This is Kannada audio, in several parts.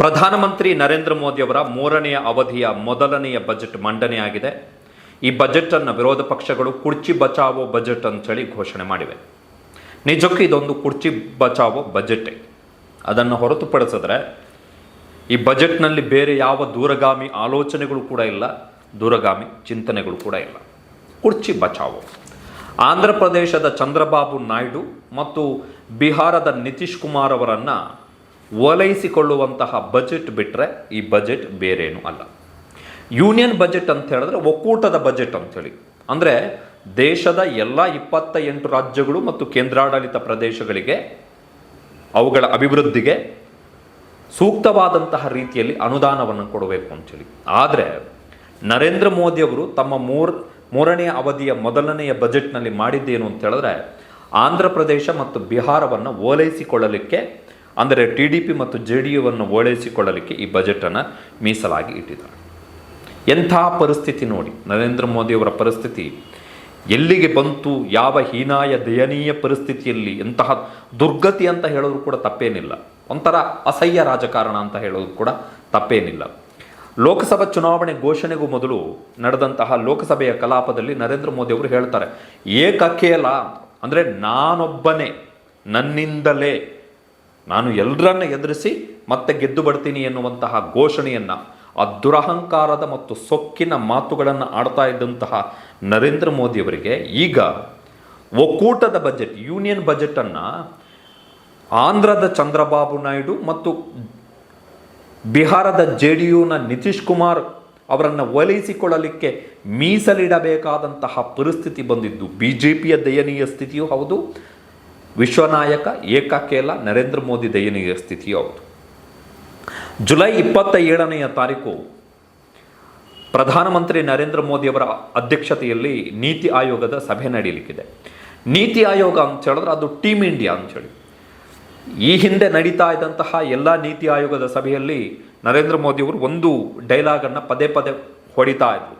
ಪ್ರಧಾನಮಂತ್ರಿ ನರೇಂದ್ರ ಮೋದಿಯವರ ಮೂರನೆಯ ಅವಧಿಯ ಮೊದಲನೆಯ ಬಜೆಟ್ ಮಂಡನೆಯಾಗಿದೆ ಈ ಬಜೆಟನ್ನು ವಿರೋಧ ಪಕ್ಷಗಳು ಕುರ್ಚಿ ಬಚಾವೋ ಬಜೆಟ್ ಅಂತೇಳಿ ಘೋಷಣೆ ಮಾಡಿವೆ. ನಿಜಕ್ಕೂ ಇದೊಂದು ಕುರ್ಚಿ ಬಚಾವೋ ಬಜೆಟೇ. ಅದನ್ನು ಹೊರತುಪಡಿಸಿದ್ರೆ ಈ ಬಜೆಟ್ನಲ್ಲಿ ಬೇರೆ ಯಾವ ದೂರಗಾಮಿ ಆಲೋಚನೆಗಳು ಕೂಡ ಇಲ್ಲ, ದೂರಗಾಮಿ ಚಿಂತನೆಗಳು ಕೂಡ ಇಲ್ಲ. ಕುರ್ಚಿ ಬಚಾವೋ. ಆಂಧ್ರ ಪ್ರದೇಶದ ಚಂದ್ರಬಾಬು ನಾಯ್ಡು ಮತ್ತು ಬಿಹಾರದ ನಿತೀಶ್ ಕುಮಾರ್ ಅವರನ್ನು ಓಲೈಸಿಕೊಳ್ಳುವಂತಹ ಬಜೆಟ್ ಬಿಟ್ಟರೆ ಈ ಬಜೆಟ್ ಬೇರೇನೂ ಅಲ್ಲ. ಯೂನಿಯನ್ ಬಜೆಟ್ ಅಂತ ಹೇಳಿದ್ರೆ ಒಕ್ಕೂಟದ ಬಜೆಟ್ ಅಂಥೇಳಿ. ಅಂದರೆ ದೇಶದ ಎಲ್ಲ ಇಪ್ಪತ್ತ ಎಂಟು ರಾಜ್ಯಗಳು ಮತ್ತು ಕೇಂದ್ರಾಡಳಿತ ಪ್ರದೇಶಗಳಿಗೆ ಅವುಗಳ ಅಭಿವೃದ್ಧಿಗೆ ಸೂಕ್ತವಾದಂತಹ ರೀತಿಯಲ್ಲಿ ಅನುದಾನವನ್ನು ಕೊಡಬೇಕು ಅಂಥೇಳಿ. ಆದರೆ ನರೇಂದ್ರ ಮೋದಿಯವರು ತಮ್ಮ ಮೂರ್ ಮೂರನೆಯ ಅವಧಿಯ ಮೊದಲನೆಯ ಬಜೆಟ್ನಲ್ಲಿ ಮಾಡಿದ್ದೇನು ಅಂತ ಹೇಳಿದ್ರೆ ಆಂಧ್ರ ಪ್ರದೇಶ ಮತ್ತು ಬಿಹಾರವನ್ನು ಓಲೈಸಿಕೊಳ್ಳಲಿಕ್ಕೆ ಅಂದರೆ ಟಿ ಡಿ ಪಿ ಮತ್ತು ಜೆ ಡಿ ಯುವನ್ನು ಓಲೈಸಿಕೊಳ್ಳಲಿಕ್ಕೆ ಈ ಬಜೆಟನ್ನು ಮೀಸಲಾಗಿ ಇಟ್ಟಿದ್ದಾರೆ. ಎಂಥ ಪರಿಸ್ಥಿತಿ ನೋಡಿ, ನರೇಂದ್ರ ಮೋದಿಯವರ ಪರಿಸ್ಥಿತಿ. ಎಲ್ಲಿಗೆ ಬಂತು, ಯಾವ ಹೀನಾಯ ದಯನೀಯ ಪರಿಸ್ಥಿತಿಯಲ್ಲಿ ಎಂತಹ ದುರ್ಗತಿ ಅಂತ ಹೇಳೋದು ಕೂಡ ತಪ್ಪೇನಿಲ್ಲ. ಒಂಥರ ಅಸಹ್ಯ ರಾಜಕಾರಣ ಅಂತ ಹೇಳೋದು ಕೂಡ ತಪ್ಪೇನಿಲ್ಲ. ಲೋಕಸಭಾ ಚುನಾವಣೆ ಘೋಷಣೆಗೂ ಮೊದಲು ನಡೆದಂತಹ ಲೋಕಸಭೆಯ ಕಲಾಪದಲ್ಲಿ ನರೇಂದ್ರ ಮೋದಿ ಅವರು ಹೇಳ್ತಾರೆ, ಏಕಕೇಲ ಅಂದರೆ ನಾನೊಬ್ಬನೇ ನನ್ನಿಂದಲೇ. ನಾನು ಎಲ್ಲರನ್ನ ಎದುರಿಸಿ ಮತ್ತೆ ಗೆದ್ದು ಬರ್ತೀನಿ ಎನ್ನುವಂತಹ ಘೋಷಣೆಯನ್ನು, ಆ ದುರಹಂಕಾರದ ಮತ್ತು ಸೊಕ್ಕಿನ ಮಾತುಗಳನ್ನು ಆಡ್ತಾ ಇದ್ದಂತಹ ನರೇಂದ್ರ ಮೋದಿಯವರಿಗೆ ಈಗ ಒಕ್ಕೂಟದ ಬಜೆಟ್ ಯೂನಿಯನ್ ಬಜೆಟನ್ನು ಆಂಧ್ರದ ಚಂದ್ರಬಾಬು ನಾಯ್ಡು ಮತ್ತು ಬಿಹಾರದ ಜೆ ಡಿ ಯುನ ನಿತೀಶ್ ಕುಮಾರ್ ಅವರನ್ನು ಒಲೈಸಿಕೊಳ್ಳಲಿಕ್ಕೆ ಮೀಸಲಿಡಬೇಕಾದಂತಹ ಪರಿಸ್ಥಿತಿ ಬಂದಿದ್ದು. ಬಿ ಜೆ ಪಿಯ ದಯನೀಯ ಸ್ಥಿತಿಯೂ ಹೌದು ವಿಶ್ವನಾಯಕ, ಏಕಕೇಲ, ನರೇಂದ್ರ ಮೋದಿ ದಯನೀಯ ಸ್ಥಿತಿ ಹೌದು. ಜುಲೈ ಇಪ್ಪತ್ತ ಏಳನೆಯ ತಾರೀಕು ಪ್ರಧಾನಮಂತ್ರಿ ನರೇಂದ್ರ ಮೋದಿಯವರ ಅಧ್ಯಕ್ಷತೆಯಲ್ಲಿ ನೀತಿ ಆಯೋಗದ ಸಭೆ ನಡೆಯಲಿಕ್ಕಿದೆ ನೀತಿ ಆಯೋಗ ಅಂತ ಹೇಳಿದ್ರೆ ಅದು ಟೀಮ್ ಇಂಡಿಯಾ ಅಂತೇಳಿ ಈ ಹಿಂದೆ ನಡೀತಾ ಇದ್ದಂತಹ ಎಲ್ಲ ನೀತಿ ಆಯೋಗದ ಸಭೆಯಲ್ಲಿ ನರೇಂದ್ರ ಮೋದಿಯವರು ಒಂದು ಡೈಲಾಗನ್ನು ಪದೇ ಪದೇ ಹೊಡಿತಾ ಇದ್ರು.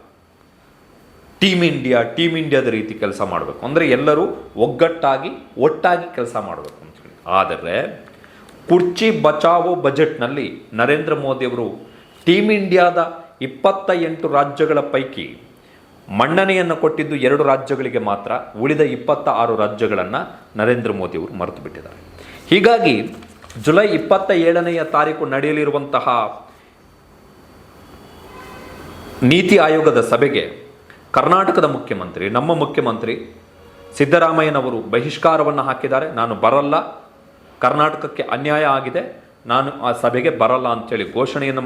ಟೀಮ್ ಇಂಡಿಯಾ ಟೀಮ್ ಇಂಡಿಯಾದ ರೀತಿ ಕೆಲಸ ಮಾಡಬೇಕು. ಅಂದರೆ ಎಲ್ಲರೂ ಒಗ್ಗಟ್ಟಾಗಿ, ಒಟ್ಟಾಗಿ ಕೆಲಸ ಮಾಡಬೇಕು ಅಂತೇಳಿ ಆದರೆ, ಕುರ್ಚಿ ಬಚಾವೋ ಬಜೆಟ್ನಲ್ಲಿ ನರೇಂದ್ರ ಮೋದಿಯವರು ಟೀಮ್ ಇಂಡಿಯಾದ ಇಪ್ಪತ್ತ ಎಂಟು ರಾಜ್ಯಗಳ ಪೈಕಿ ಮನ್ನಣೆಯನ್ನು ಕೊಟ್ಟಿದ್ದು ಎರಡು ರಾಜ್ಯಗಳಿಗೆ ಮಾತ್ರ, ಉಳಿದ ಇಪ್ಪತ್ತ ಆರು ರಾಜ್ಯಗಳನ್ನು ನರೇಂದ್ರ ಮೋದಿಯವರು ಮರೆತು ಬಿಟ್ಟಿದ್ದಾರೆ. ಹೀಗಾಗಿ, ಜುಲೈ ಇಪ್ಪತ್ತ ಏಳನೆಯ ತಾರೀಕು ನಡೆಯಲಿರುವಂತಹ ನೀತಿ ಆಯೋಗದ ಸಭೆಗೆ ಕರ್ನಾಟಕದ ಮುಖ್ಯಮಂತ್ರಿ, ನಮ್ಮ ಮುಖ್ಯಮಂತ್ರಿ ಸಿದ್ದರಾಮಯ್ಯನವರು ಬಹಿಷ್ಕಾರವನ್ನು ಹಾಕಿದ್ದಾರೆ. ನಾನು ಬರಲ್ಲ. ಕರ್ನಾಟಕಕ್ಕೆ ಅನ್ಯಾಯ ಆಗಿದೆ. ನಾನು ಆ ಸಭೆಗೆ ಬರಲ್ಲ ಅಂಥೇಳಿ ಘೋಷಣೆಯನ್ನು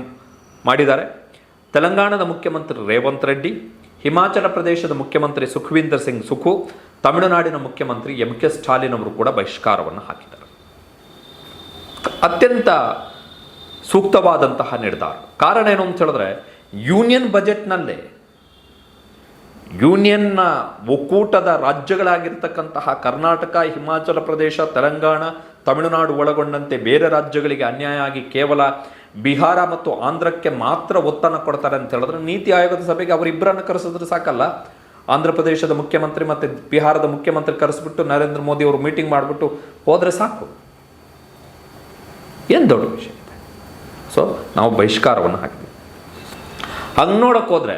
ಮಾಡಿದ್ದಾರೆ. ತೆಲಂಗಾಣದ ಮುಖ್ಯಮಂತ್ರಿ ರೇವಂತ್ ರೆಡ್ಡಿ, ಹಿಮಾಚಲ ಪ್ರದೇಶದ ಮುಖ್ಯಮಂತ್ರಿ ಸುಖವೀಂದರ್ ಸಿಂಗ್ ಸುಖು, ತಮಿಳುನಾಡಿನ ಮುಖ್ಯಮಂತ್ರಿ ಎಂ ಕೆ ಸ್ಟಾಲಿನ್ ಅವರು ಕೂಡ ಬಹಿಷ್ಕಾರವನ್ನು ಹಾಕಿದ್ದಾರೆ. ಅತ್ಯಂತ ಸೂಕ್ತವಾದಂತಹ ನಿರ್ಧಾರ. ಕಾರಣ ಏನು ಅಂತ ಹೇಳಿದ್ರೆ, ಯೂನಿಯನ್ ಬಜೆಟ್ನಲ್ಲೇ ಯೂನಿಯನ್ನ ಒಕ್ಕೂಟದ ರಾಜ್ಯಗಳಾಗಿರ್ತಕ್ಕಂತಹ ಕರ್ನಾಟಕ, ಹಿಮಾಚಲ ಪ್ರದೇಶ, ತೆಲಂಗಾಣ, ತಮಿಳುನಾಡು ಒಳಗೊಂಡಂತೆ ಬೇರೆ ರಾಜ್ಯಗಳಿಗೆ ಅನ್ಯಾಯ ಆಗಿ ಕೇವಲ ಬಿಹಾರ ಮತ್ತು ಆಂಧ್ರಕ್ಕೆ ಮಾತ್ರ ಒತ್ತನ್ನು ಕೊಡ್ತಾರೆ ಅಂತ ಹೇಳಿದ್ರೆ ನೀತಿ ಆಯೋಗದ ಸಭೆಗೆ ಅವರಿಬ್ಬರನ್ನು ಕರೆಸಿದ್ರೆ ಸಾಕಲ್ಲ. ಆಂಧ್ರ ಪ್ರದೇಶದ ಮುಖ್ಯಮಂತ್ರಿ ಮತ್ತು ಬಿಹಾರದ ಮುಖ್ಯಮಂತ್ರಿ ಕರೆಸಿಬಿಟ್ಟು ನರೇಂದ್ರ ಮೋದಿ ಅವರು ಮೀಟಿಂಗ್ ಮಾಡಿಬಿಟ್ಟು ಹೋದರೆ ಸಾಕು. ಏನು ದೊಡ್ಡ ವಿಷಯ? ಸೊ ನಾವು ಬಹಿಷ್ಕಾರವನ್ನು ಹಾಕ್ತೀವಿ ಹಂಗೆ ನೋಡೋಕ್ಕೋದ್ರೆ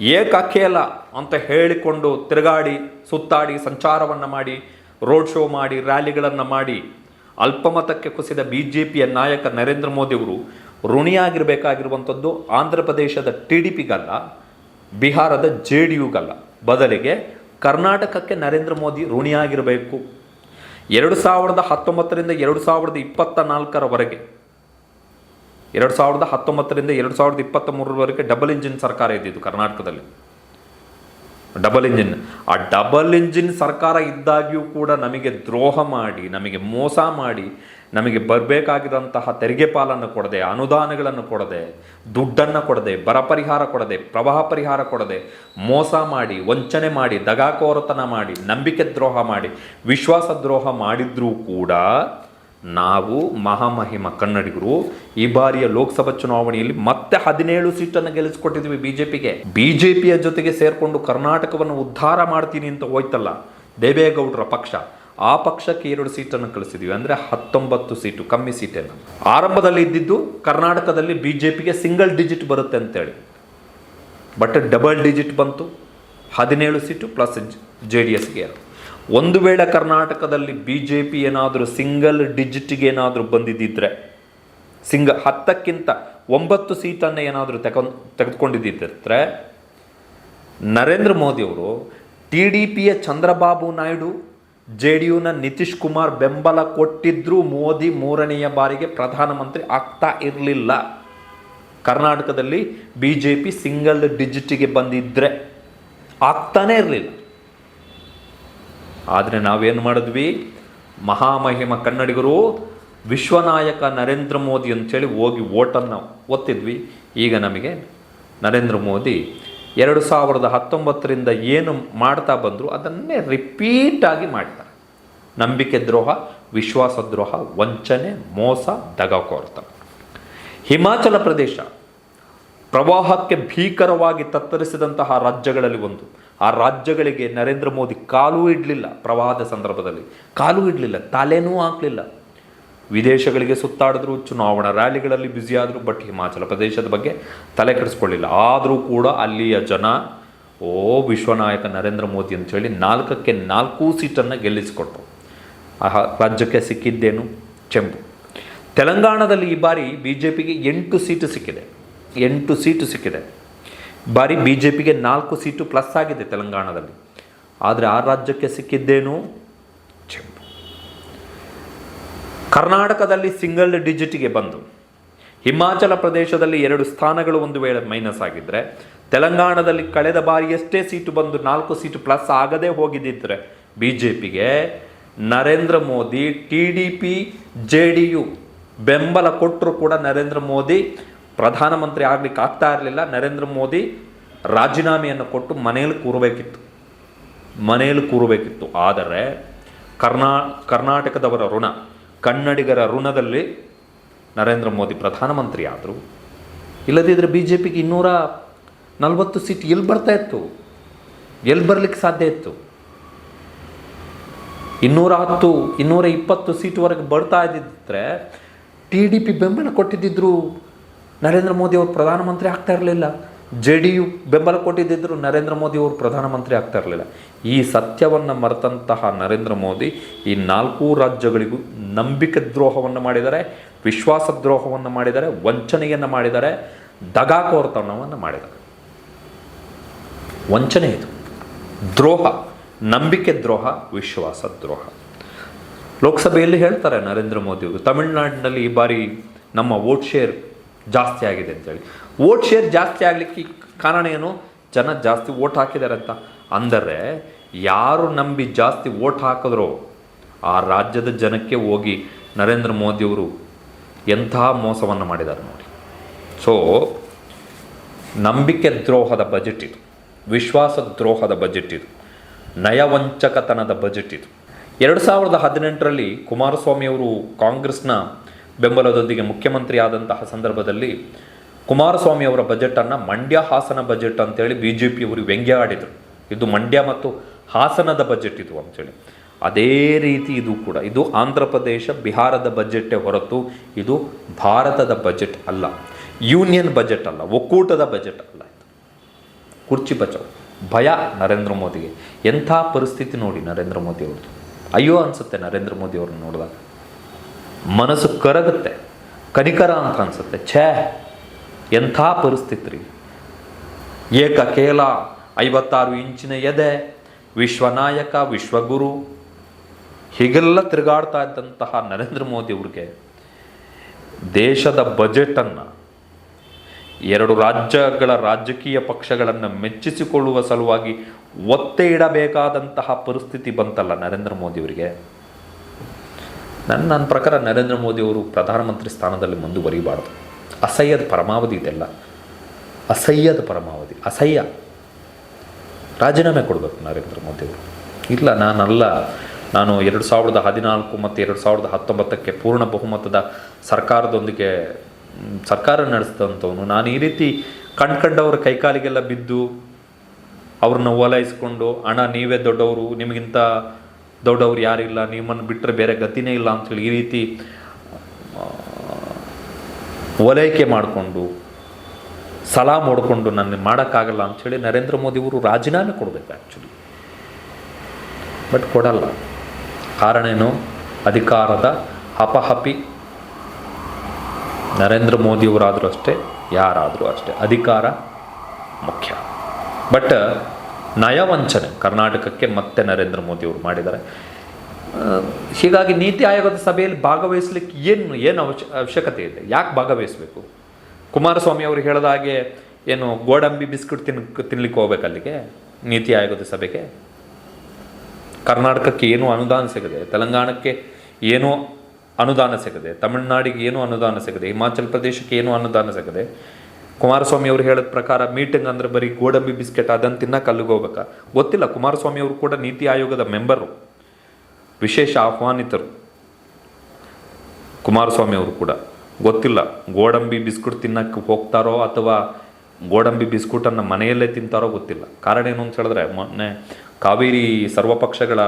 ಏಕಕೇಲ ಅಂತ ಹೇಳಿಕೊಂಡು ತಿರುಗಾಡಿ, ಸುತ್ತಾಡಿ, ಸಂಚಾರವನ್ನು ಮಾಡಿ, ರೋಡ್ ಶೋ ಮಾಡಿ, ರ್ಯಾಲಿಗಳನ್ನು ಮಾಡಿ, ಅಲ್ಪಮತಕ್ಕೆ ಕುಸಿದ ಬಿ ಜೆ ಪಿಯ ನಾಯಕ ನರೇಂದ್ರ ಮೋದಿಯವರು ಋಣಿಯಾಗಿರಬೇಕಾಗಿರುವಂಥದ್ದು ಆಂಧ್ರ ಪ್ರದೇಶದ ಟಿ ಡಿ ಪಿಗಲ್ಲ, ಬಿಹಾರದ ಜೆ ಡಿ ಯುಗಲ್ಲ ಬದಲಿಗೆ ಕರ್ನಾಟಕಕ್ಕೆ ನರೇಂದ್ರ ಮೋದಿ ಋಣಿಯಾಗಿರಬೇಕು. ಎರಡು ಸಾವಿರದ ಹತ್ತೊಂಬತ್ತರಿಂದ ಎರಡು ಸಾವಿರದ ಇಪ್ಪತ್ತ ನಾಲ್ಕರವರೆಗೆ ಎರಡು ಸಾವಿರದ ಹತ್ತೊಂಬತ್ತರಿಂದ ಎರಡು ಸಾವಿರದ ಇಪ್ಪತ್ತ ಮೂರರವರೆಗೆ ಡಬಲ್ ಇಂಜಿನ್ ಸರ್ಕಾರ ಇದ್ದಿದ್ದು ಕರ್ನಾಟಕದಲ್ಲಿ. Double engine. ಆ ಡಬಲ್ ಇಂಜಿನ್ ಸರ್ಕಾರ ಇದ್ದಾಗ್ಯೂ ಕೂಡ ನಮಗೆ ದ್ರೋಹ ಮಾಡಿ, ನಮಗೆ ಮೋಸ ಮಾಡಿ, ನಮಗೆ ಬರಬೇಕಾಗಿದ್ದಂತಹ ತೆರಿಗೆ ಪಾಲನ್ನು ಕೊಡದೆ, ಅನುದಾನಗಳನ್ನು ಕೊಡದೆ, ದುಡ್ಡನ್ನು ಕೊಡದೆ ಬರ ಪರಿಹಾರ ಕೊಡದೆ, ಪ್ರವಾಹ ಪರಿಹಾರ ಕೊಡದೆ ಮೋಸ ಮಾಡಿ, ವಂಚನೆ ಮಾಡಿ, ದಗಾಕೋರತನ ಮಾಡಿ, ನಂಬಿಕೆ ದ್ರೋಹ ಮಾಡಿ, ವಿಶ್ವಾಸ ದ್ರೋಹ ಮಾಡಿದ್ರೂ ಕೂಡ ನಾವು ಮಹಾಮಹಿಮ ಕನ್ನಡಿಗರು. ಈ ಬಾರಿಯ ಲೋಕಸಭಾ ಚುನಾವಣೆಯಲ್ಲಿ ಮತ್ತೆ ಹದಿನೇಳು ಸೀಟನ್ನು ಗೆಲ್ಲಿಸಿಕೊಟ್ಟಿದ್ವಿ ಬಿಜೆಪಿಗೆ. ಬಿಜೆಪಿಯ ಜೊತೆಗೆ ಸೇರಿಕೊಂಡು ಕರ್ನಾಟಕವನ್ನು ಉದ್ಧಾರ ಮಾಡ್ತೀನಿ ಅಂತ ಹೋಯ್ತಲ್ಲ ದೇವೇಗೌಡರ ಪಕ್ಷ. ಆ ಪಕ್ಷಕ್ಕೆ ಎರಡು ಸೀಟನ್ನು ಕಳಿಸಿದ್ವಿ. ಅಂದರೆ ಹತ್ತೊಂಬತ್ತು ಸೀಟು, ಕಮ್ಮಿ ಸೀಟನ್ನು ಆರಂಭದಲ್ಲಿ ಇದ್ದಿದ್ದು ಕರ್ನಾಟಕದಲ್ಲಿ ಬಿ ಜೆ ಪಿಗೆ ಸಿಂಗಲ್ ಡಿಜಿಟ್ ಬರುತ್ತೆ ಅಂತೇಳಿ. ಬಟ್ ಡಬಲ್ ಡಿಜಿಟ್ ಬಂತು. ಹದಿನೇಳು ಸೀಟು ಪ್ಲಸ್ ಜೆ ಡಿ ಎಸ್ಗೆ. ಎರಡು ಒಂದು ವೇಳೆ ಕರ್ನಾಟಕದಲ್ಲಿ ಬಿ ಜೆ ಪಿ ಏನಾದರೂ ಸಿಂಗಲ್ ಡಿಜಿಟ್ಗೆ ಏನಾದರೂ ಬಂದಿದ್ದಿದ್ರೆ, ಸಿಂಗ ಹತ್ತಕ್ಕಿಂತ ಒಂಬತ್ತು ಸೀಟನ್ನು ಏನಾದರೂ ತೆಗೊಂಡು ತೆಗೆದುಕೊಂಡಿದ್ದಿದ್ದರೆ ನರೇಂದ್ರ ಮೋದಿಯವರು ಟಿ ಡಿ ಪಿಯ ಚಂದ್ರಬಾಬು ನಾಯ್ಡು, ಜೆ ಡಿ ಯುನ ನಿತೀಶ್ ಕುಮಾರ್ ಬೆಂಬಲ ಕೊಟ್ಟಿದ್ದರೂ ಮೋದಿ ಮೂರನೆಯ ಬಾರಿಗೆ ಪ್ರಧಾನಮಂತ್ರಿ ಆಗ್ತಾ ಇರಲಿಲ್ಲ. ಕರ್ನಾಟಕದಲ್ಲಿ ಬಿ ಜೆ ಪಿ ಸಿಂಗಲ್ ಡಿಜಿಟಿಗೆ ಬಂದಿದ್ದರೆ ಆಗ್ತಾನೇ ಇರಲಿಲ್ಲ. ಆದರೆ ನಾವೇನು ಮಾಡಿದ್ವಿ? ಮಹಾಮಹಿಮ ಕನ್ನಡಿಗರು, ವಿಶ್ವನಾಯಕ ನರೇಂದ್ರ ಮೋದಿ ಅಂತೇಳಿ ಹೋಗಿ ಓಟನ್ನು ಒತ್ತಿದ್ವಿ. ಈಗ ನಮಗೆ ನರೇಂದ್ರ ಮೋದಿ ಎರಡು ಸಾವಿರದ ಹತ್ತೊಂಬತ್ತರಿಂದ ಏನು ಮಾಡ್ತಾ ಬಂದರೂ ಅದನ್ನೇ ರಿಪೀಟಾಗಿ ಮಾಡ್ತಾರೆ ನಂಬಿಕೆ ದ್ರೋಹ, ವಿಶ್ವಾಸ ದ್ರೋಹ, ವಂಚನೆ, ಮೋಸ, ದಗಕೋರ್ತ. ಹಿಮಾಚಲ ಪ್ರದೇಶ ಪ್ರವಾಹಕ್ಕೆ ಭೀಕರವಾಗಿ ತತ್ತರಿಸಿದಂತಹ ರಾಜ್ಯಗಳಲ್ಲಿ ಒಂದು. ಆ ರಾಜ್ಯಗಳಿಗೆ ನರೇಂದ್ರ ಮೋದಿ ಕಾಲು ಇಡಲಿಲ್ಲ ಪ್ರವಾಹದ ಸಂದರ್ಭದಲ್ಲಿ. ಕಾಲು ಇಡಲಿಲ್ಲ, ತಲೆನೂ ಹಾಕಲಿಲ್ಲ. ವಿದೇಶಗಳಿಗೆ ಸುತ್ತಾಡಿದ್ರು, ಚುನಾವಣಾ ರ್ಯಾಲಿಗಳಲ್ಲಿ ಬ್ಯುಸಿಯಾದರು ಬಟ್ ಹಿಮಾಚಲ ಪ್ರದೇಶದ ಬಗ್ಗೆ ತಲೆ ಕೆಡಿಸ್ಕೊಳ್ಳಿಲ್ಲ. ಆದರೂ ಕೂಡ ಅಲ್ಲಿಯ ಜನ, ಓ ವಿಶ್ವನಾಯಕ ನರೇಂದ್ರ ಮೋದಿ ಅಂತೇಳಿ ನಾಲ್ಕಕ್ಕೆ ನಾಲ್ಕು ಸೀಟನ್ನು ಗೆಲ್ಲಿಸಿಕೊಟ್ರು. ಆ ರಾಜ್ಯಕ್ಕೆ ಸಿಕ್ಕಿದ್ದೇನು? ಚೆಂಬು. ತೆಲಂಗಾಣದಲ್ಲಿ ಈ ಬಾರಿ ಬಿ ಜೆ ಪಿಗೆ ಎಂಟು ಸೀಟು ಸಿಕ್ಕಿದೆ. ಎಂಟು ಸೀಟು ಸಿಕ್ಕಿದೆ. ಬಾರಿ ಬಿ ಜೆ ಪಿಗೆ ನಾಲ್ಕು ಸೀಟು ಪ್ಲಸ್ ಆಗಿದೆ ತೆಲಂಗಾಣದಲ್ಲಿ. ಆದರೆ ಆ ರಾಜ್ಯಕ್ಕೆ ಸಿಕ್ಕಿದ್ದೇನು? ಚೆಂಪು ಕರ್ನಾಟಕದಲ್ಲಿ ಸಿಂಗಲ್ ಡಿಜಿಟ್ಗೆ ಬಂದು, ಹಿಮಾಚಲ ಪ್ರದೇಶದಲ್ಲಿ ಎರಡು ಸ್ಥಾನಗಳು ಒಂದು ವೇಳೆ ಮೈನಸ್ ಆಗಿದ್ದರೆ ತೆಲಂಗಾಣದಲ್ಲಿ ಕಳೆದ ಬಾರಿ ಎಷ್ಟೇ ಸೀಟು ಬಂದು ನಾಲ್ಕು ಸೀಟು ಪ್ಲಸ್ ಆಗದೆ ಹೋಗಿದ್ದಿದ್ದರೆ ಬಿ ಜೆ ಪಿಗೆ Narendra Modi, T D P, J D U ಬೆಂಬಲ ಕೊಟ್ಟರು ಕೂಡ ನರೇಂದ್ರ ಮೋದಿ ಪ್ರಧಾನಮಂತ್ರಿ ಆಗ್ಲಿಕ್ಕೆ ಆಗ್ತಾ ಇರಲಿಲ್ಲ. ನರೇಂದ್ರ ಮೋದಿ ರಾಜೀನಾಮೆಯನ್ನು ಕೊಟ್ಟು ಮನೆಯಲ್ಲಿ ಕೂರಬೇಕಿತ್ತು. ಮನೆಯಲ್ಲಿ ಕೂರಬೇಕಿತ್ತು. ಆದರೆ ಕರ್ನಾ, ಕರ್ನಾಟಕದವರ ಋಣ, ಕನ್ನಡಿಗರ ಋಣದಲ್ಲಿ ನರೇಂದ್ರ ಮೋದಿ ಪ್ರಧಾನಮಂತ್ರಿ ಆದರು. ಇಲ್ಲದಿದ್ದರೆ ಬಿ ಜೆ ಪಿಗೆ ಇನ್ನೂರ ನಲವತ್ತು ಸೀಟ್ ಎಲ್ಲಿ ಬರ್ತಾ ಇತ್ತು? ಎಲ್ಲಿ ಬರಲಿಕ್ಕೆ ಸಾಧ್ಯ ಇತ್ತು? ಇನ್ನೂರ ಹತ್ತು, ಇನ್ನೂರ ಇಪ್ಪತ್ತು ಸೀಟ್ವರೆಗೆ ಬರ್ತಾ ಇದ್ದಿದ್ರೆ ಟಿ ಡಿ ಪಿ ಬೆಂಬಲ ಕೊಟ್ಟಿದ್ದಿದ್ರು ನರೇಂದ್ರ ಮೋದಿ ಅವರು ಪ್ರಧಾನಮಂತ್ರಿ ಆಗ್ತಾ ಇರಲಿಲ್ಲ. ಜೆ ಡಿ ಯು ಬೆಂಬಲ ಕೊಟ್ಟಿದ್ದಿದ್ದರೂ ನರೇಂದ್ರ ಮೋದಿ ಅವರು ಪ್ರಧಾನಮಂತ್ರಿ ಆಗ್ತಾ ಇರಲಿಲ್ಲ. ಈ ಸತ್ಯವನ್ನು ಮರೆತಂತಹ ನರೇಂದ್ರ ಮೋದಿ ಈ ನಾಲ್ಕೂ ರಾಜ್ಯಗಳಿಗೂ ನಂಬಿಕೆ ದ್ರೋಹವನ್ನು ಮಾಡಿದ್ದಾರೆ, ವಿಶ್ವಾಸ ದ್ರೋಹವನ್ನು ಮಾಡಿದ್ದಾರೆ, ವಂಚನೆಯನ್ನು ಮಾಡಿದ್ದಾರೆ, ದಗಾಕೋರ್ತನವನ್ನು ಮಾಡಿದ್ದಾರೆ. ವಂಚನೆ ಇದು. ದ್ರೋಹ, ನಂಬಿಕೆ ದ್ರೋಹ, ವಿಶ್ವಾಸ ದ್ರೋಹ. ಲೋಕಸಭೆಯಲ್ಲಿ ಹೇಳ್ತಾರೆ ನರೇಂದ್ರ ಮೋದಿ ಅವರು, ತಮಿಳುನಾಡಿನಲ್ಲಿ ಈ ಬಾರಿ ನಮ್ಮ ವೋಟ್ ಶೇರ್ ಜಾಸ್ತಿ ಆಗಿದೆ ಅಂತೇಳಿ ವೋಟ್ ಶೇರ್ ಜಾಸ್ತಿ ಆಗಲಿಕ್ಕೆ ಕಾರಣ ಏನು? ಜನ ಜಾಸ್ತಿ ವೋಟ್ ಹಾಕಿದ್ದಾರೆ ಅಂತ ಅಂದರೆ ಯಾರು ನಂಬಿ ಜಾಸ್ತಿ ವೋಟ್ ಹಾಕಿದ್ರೋ ಆ ರಾಜ್ಯದ ಜನಕ್ಕೆ ಹೋಗಿ ನರೇಂದ್ರ ಮೋದಿಯವರು ಎಂತಹ ಮೋಸವನ್ನು ಮಾಡಿದ್ದಾರೆ ನೋಡಿ. ಸೊ ನಂಬಿಕೆ ದ್ರೋಹದ ಬಜೆಟ್ ಇದು. ವಿಶ್ವಾಸ ದ್ರೋಹದ ಬಜೆಟ್ ಇದು. ನಯವಂಚಕತನದ ಬಜೆಟ್ ಇದು. ಎರಡು ಸಾವಿರದ ಹದಿನೆಂಟರಲ್ಲಿ ಕುಮಾರಸ್ವಾಮಿ ಅವರು ಕಾಂಗ್ರೆಸ್ನ ಬೆಂಬಲದೊಂದಿಗೆ ಮುಖ್ಯಮಂತ್ರಿ ಆದಂತಹ ಸಂದರ್ಭದಲ್ಲಿ ಕುಮಾರಸ್ವಾಮಿ ಅವರ ಬಜೆಟನ್ನು ಮಂಡ್ಯ ಹಾಸನ ಬಜೆಟ್ ಅಂತೇಳಿ ಬಿ ಜೆ ಪಿಯವರು ವ್ಯಂಗ್ಯ ಆಡಿದರು ಇದು ಮಂಡ್ಯ ಮತ್ತು ಹಾಸನದ ಬಜೆಟ್ ಇದು ಅಂತೇಳಿ. ಅದೇ ರೀತಿ ಇದು ಕೂಡ, ಇದು ಆಂಧ್ರ ಪ್ರದೇಶ, ಬಿಹಾರದ ಬಜೆಟ್ಟೇ ಹೊರತು ಇದು ಭಾರತದ ಬಜೆಟ್ ಅಲ್ಲ. ಯೂನಿಯನ್ ಬಜೆಟ್ ಅಲ್ಲ, ಒಕ್ಕೂಟದ ಬಜೆಟ್ ಅಲ್ಲ ಇದು. ಕುರ್ಚಿ ಬಚಾವ್ ಭಯ ನರೇಂದ್ರ ಮೋದಿಗೆ. ಎಂಥ ಪರಿಸ್ಥಿತಿ ನೋಡಿ ನರೇಂದ್ರ ಮೋದಿ ಅವ್ರದ್ದು. ಅಯ್ಯೋ ಅನಿಸುತ್ತೆ ನರೇಂದ್ರ ಮೋದಿ ಅವ್ರನ್ನ ನೋಡಿದಾಗ. ಮನಸ್ಸು ಕರಗುತ್ತೆ. ಕನಿಕರ ಅಂತ ಅನಿಸುತ್ತೆ. ಛೇ, ಎಂಥ ಪರಿಸ್ಥಿತಿ ರೀ ಏಕ ಕೇಲ, ಐವತ್ತಾರು ಇಂಚಿನ ಎದೆ, ವಿಶ್ವನಾಯಕ, ವಿಶ್ವಗುರು. ಹೀಗೆಲ್ಲ ತಿರುಗಾಡ್ತಾ ಇದ್ದಂತಹ ನರೇಂದ್ರ ಮೋದಿ ಅವ್ರಿಗೆ ದೇಶದ ಬಜೆಟನ್ನು, ಎರಡು ರಾಜ್ಯಗಳ ರಾಜಕೀಯ ಪಕ್ಷಗಳನ್ನು ಮೆಚ್ಚಿಸಿಕೊಳ್ಳುವ ಸಲುವಾಗಿ ಒತ್ತೆ ಇಡಬೇಕಾದಂತಹ ಪರಿಸ್ಥಿತಿ ಬಂತಲ್ಲ ನರೇಂದ್ರ ಮೋದಿಯವರಿಗೆ ನನ್ನ ನನ್ನ ಪ್ರಕಾರ ನರೇಂದ್ರ ಮೋದಿ ಅವರು ಪ್ರಧಾನಮಂತ್ರಿ ಸ್ಥಾನದಲ್ಲಿ ಮುಂದುವರಿಬಾರ್ದು ಅಸಹ್ಯದ ಪರಮಾವಧಿ ಇದೆಲ್ಲ. ಅಸಹ್ಯದ ಪರಮಾವಧಿ. ಅಸಹ್ಯ. ರಾಜೀನಾಮೆ ಕೊಡಬೇಕು ನರೇಂದ್ರ ಮೋದಿಯವರು ಇಲ್ಲ, ನಾನಲ್ಲ. ನಾನು ಎರಡು ಸಾವಿರದ ಹದಿನಾಲ್ಕು ಮತ್ತು ಎರಡು ಸಾವಿರದ ಹತ್ತೊಂಬತ್ತಕ್ಕೆ ಪೂರ್ಣ ಬಹುಮತದ ಸರ್ಕಾರದೊಂದಿಗೆ ಸರ್ಕಾರ ನಡೆಸಿದಂಥವನು. ನಾನು ಈ ರೀತಿ ಕಂಡ್ಕಂಡವ್ರ ಕೈಕಾಲಿಗೆಲ್ಲ ಬಿದ್ದು ಅವ್ರನ್ನ ಓಲೈಸ್ಕೊಂಡು ಹಣ ನೀವೇ ದೊಡ್ಡವರು, ನಿಮಗಿಂತ ದೊಡ್ಡವ್ರು ಯಾರಿಲ್ಲ, ನಿಮ್ಮನ್ನು ಬಿಟ್ಟರೆ ಬೇರೆ ಗತಿನೇ ಇಲ್ಲ ಅಂತೇಳಿ ಈ ರೀತಿ ಒಲೈಕೆ ಮಾಡಿಕೊಂಡು, ಸಲಾ ಮಾಡಿಕೊಂಡು ನನ್ನ ಮಾಡೋಕ್ಕಾಗಲ್ಲ ಅಂಥೇಳಿ ನರೇಂದ್ರ ಮೋದಿಯವರು ರಾಜೀನಾಮೆ ಕೊಡಬೇಕು ಆ್ಯಕ್ಚುಲಿ ಬಟ್ ಕೊಡಲ್ಲ. ಕಾರಣ ಏನು? ಅಧಿಕಾರದ ಹಪಹಪಿ ನರೇಂದ್ರ ಮೋದಿಯವರಾದರೂ ಅಷ್ಟೇ, ಯಾರಾದರೂ ಅಷ್ಟೇ. ಅಧಿಕಾರ ಮುಖ್ಯ. ಬಟ್ ನಯವಂಚನೆ ಕರ್ನಾಟಕಕ್ಕೆ ಮತ್ತೆ ನರೇಂದ್ರ ಮೋದಿಯವರು ಮಾಡಿದ್ದಾರೆ. ಆ, ಹೀಗಾಗಿ ನೀತಿ ಆಯೋಗದ ಸಭೆಯಲ್ಲಿ ಭಾಗವಹಿಸ್ಲಿಕ್ಕೆ ಏನು ಏನು ಅವಶ್ಯ ಅವಶ್ಯಕತೆ ಇದೆ? ಯಾಕೆ ಭಾಗವಹಿಸಬೇಕು? ಕುಮಾರಸ್ವಾಮಿ ಅವರು ಹೇಳಿದ ಹಾಗೆ ಏನು ಗೋಡಂಬಿ ಬಿಸ್ಕಿಟ್ ತಿನ್ ತಿನ್ಲಿಕ್ಕೆ ಹೋಗ್ಬೇಕು ಅಲ್ಲಿಗೆ? ನೀತಿ ಆಯೋಗದ ಸಭೆಗೆ? ಕರ್ನಾಟಕಕ್ಕೆ ಏನೂ ಅನುದಾನ ಸಿಗದೆ ತೆಲಂಗಾಣಕ್ಕೆ ಏನೂ ಅನುದಾನ ಸಿಗದೆ ತಮಿಳುನಾಡಿಗೆ ಏನೂ ಅನುದಾನ ಸಿಗದೆ ಹಿಮಾಚಲ ಪ್ರದೇಶಕ್ಕೆ ಏನೂ ಅನುದಾನ ಸಿಗದೆ ಕುಮಾರಸ್ವಾಮಿ ಅವರು ಹೇಳಿದ ಪ್ರಕಾರ ಮೀಟಿಂಗ್ ಅಂದ್ರೆ ಬರೀ ಗೋಡಂಬಿ ಬಿಸ್ಕೆಟ್ ಅದನ್ನು ತಿನ್ನಕ್ಕೆ ಅಲ್ಲಿಗೆ ಹೋಗ್ಬೇಕಾ ಗೊತ್ತಿಲ್ಲ, ಕುಮಾರಸ್ವಾಮಿ ಅವರು ಕೂಡ ನೀತಿ ಆಯೋಗದ ಮೆಂಬರು ವಿಶೇಷ ಆಹ್ವಾನಿತರು. ಕುಮಾರಸ್ವಾಮಿ ಅವರು ಕೂಡ. ಗೊತ್ತಿಲ್ಲ, ಗೋಡಂಬಿ ಬಿಸ್ಕುಟ್ ತಿನ್ನಕ್ಕೆ ಹೋಗ್ತಾರೋ ಅಥವಾ ಗೋಡಂಬಿ ಬಿಸ್ಕುಟನ್ನು ಮನೆಯಲ್ಲೇ ತಿಂತಾರೋ ಗೊತ್ತಿಲ್ಲ. ಕಾರಣ ಏನು ಅಂತ ಹೇಳಿದ್ರೆ, ಮೊನ್ನೆ ಕಾವೇರಿ ಸರ್ವಪಕ್ಷಗಳ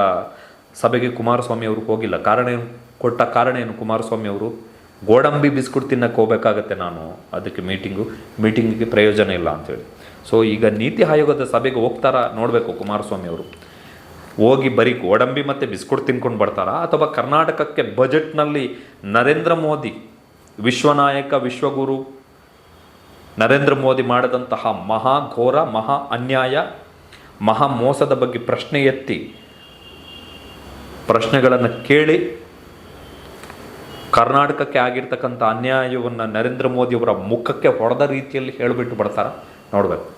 ಸಭೆಗೆ ಕುಮಾರಸ್ವಾಮಿ ಅವರು ಹೋಗಿಲ್ಲ. ಕಾರಣ ಏನು? ಕೊಟ್ಟ ಕಾರಣ ಏನು ಕುಮಾರಸ್ವಾಮಿ ಅವರು? ಗೋಡಂಬಿ ಬಿಸ್ಕುಟ್ ತಿನ್ನಕ್ಕೆ ಹೋಗಬೇಕಾಗತ್ತೆ ನಾನು. ಅದಕ್ಕೆ ಮೀಟಿಂಗು ಮೀಟಿಂಗಿಗೆ ಪ್ರಯೋಜನ ಇಲ್ಲ ಅಂತೇಳಿ ಸೊ ಈಗ ನೀತಿ ಆಯೋಗದ ಸಭೆಗೆ ಹೋಗ್ತಾರಾ ನೋಡಬೇಕು ಕುಮಾರಸ್ವಾಮಿ ಅವರು. ಹೋಗಿ ಬರೀ ಗೋಡಂಬಿ ಮತ್ತು ಬಿಸ್ಕುಟ್ ತಿನ್ಕೊಂಡು ಬರ್ತಾರಾ? ಅಥವಾ ಕರ್ನಾಟಕಕ್ಕೆ ಬಜೆಟ್ನಲ್ಲಿ ನರೇಂದ್ರ ಮೋದಿ, ವಿಶ್ವನಾಯಕ, ವಿಶ್ವಗುರು, ನರೇಂದ್ರ ಮೋದಿ ಮಾಡಿದಂತಹ ಮಹಾ ಘೋರ, ಮಹಾ ಅನ್ಯಾಯ, ಮಹಾ ಮೋಸದ ಬಗ್ಗೆ ಪ್ರಶ್ನೆ ಎತ್ತಿ ಪ್ರಶ್ನೆಗಳನ್ನು ಕೇಳಿ ಕರ್ನಾಟಕಕ್ಕೆ ಆಗಿರ್ತಕ್ಕಂಥ ಅನ್ಯಾಯವನ್ನು ನರೇಂದ್ರ ಮೋದಿಯವರ ಮುಖಕ್ಕೆ ಹೊಡೆದ ರೀತಿಯಲ್ಲಿ ಹೇಳಿಬಿಟ್ಟು ಬರ್ತಾರ. ನೋಡಬೇಕು.